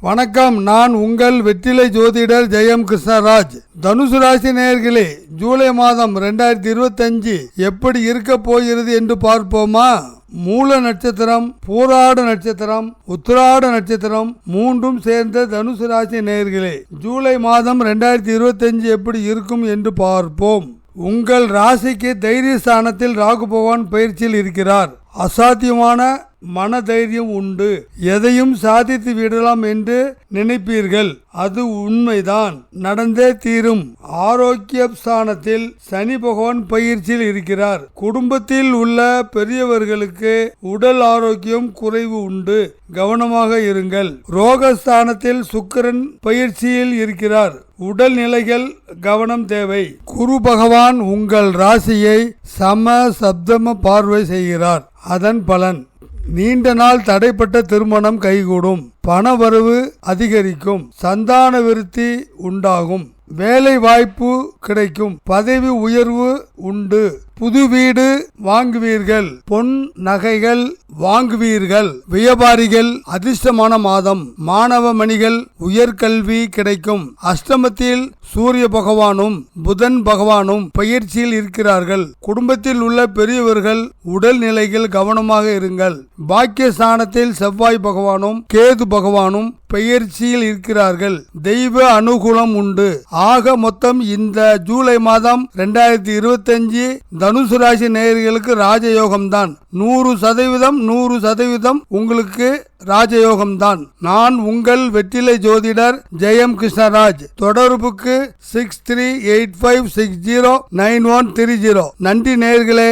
வணக்கம் நான் உங்கள் வெற்றிலை ஜோதிடர் ஜெயம் கிருஷ்ணராஜ். தனுசு ராசி நேர்களே ஜூலை மாதம் ரெண்டாயிரத்தி இருபத்தஞ்சு எப்படி இருக்க போகிறது என்று பார்ப்போமா? மூல நட்சத்திரம் பூராட நட்சத்திரம் உத்திராட நட்சத்திரம் மூன்றும் சேர்ந்த தனுசு ராசி நேயர்களே ஜூலை மாதம் ரெண்டாயிரத்தி இருபத்தஞ்சு எப்படி இருக்கும் என்று பார்ப்போம். உங்கள் ராசிக்கு தைரியஸ்தானத்தில் ராகு பகவான் பயிற்சியில் இருக்கிறார். அசாத்தியமான மன தைரியம் உண்டு. எதையும் சாதித்து விடலாம் என்று நினைப்பீர்கள். அது உண்மைதான். நடந்தே தீரும். ஆரோக்கிய ஸ்தானத்தில் சனி பகவான் பயிற்சியில் இருக்கிறார். குடும்பத்தில் உள்ள பெரியவர்களுக்கு உடல் ஆரோக்கியம் குறைவு உண்டு. கவனமாக இருங்கள். ரோகஸ்தானத்தில் சுக்கிரன் பயிற்சியில் இருக்கிறார். உடல் நிலைகள் கவனம் தேவை. குரு பகவான் உங்கள் ராசியை சம சப்தம பார்வை செய்கிறார். அதன் பலன் நீண்ட நாள் தடைப்பட்ட திருமணம் கைகூடும். பணவரவு அதிகரிக்கும். சந்தான விருத்தி உண்டாகும். வேலை வாய்ப்பு கிடைக்கும். பதவி உயர்வு உண்டு. புது வீடு வாங்குவீர்கள். பொன் நகைகள் வாங்குவீர்கள். வியாபாரிகள் அதிர்ஷ்டமான மாதம். மாணவ மணிகள் உயர்கல்வி கிடைக்கும். அஷ்டமத்தில் சூரிய பகவானும் புதன் பகவானும் பயிற்சியில் இருக்கிறார்கள். குடும்பத்தில் உள்ள பெரியவர்கள் உடல் நிலையில் கவனமாக இருங்கள். பாக்கியஸ்தானத்தில் செவ்வாய் பகவானும் கேது பகவானும் பெயர்ச்சியில் இருக்கிறார்கள். தெய்வ அனுகூலம் உண்டு. ஆக மொத்தம் இந்த ஜூலை மாதம் ரெண்டாயிரத்தி இருபத்தஞ்சு தனுசு ராசி நேயர்களுக்கு ராஜயோகம் தான் நூறு சதவீதம் நூறு சதவீதம் உங்களுக்கு ராஜயோகம் தான் நான் உங்கள் வெற்றிலை ஜோதிடர் ஜெயம் கிருஷ்ணராஜ். தொடர்புக்கு six three eight five six zero nine one three zero நன்றி நேர்களே.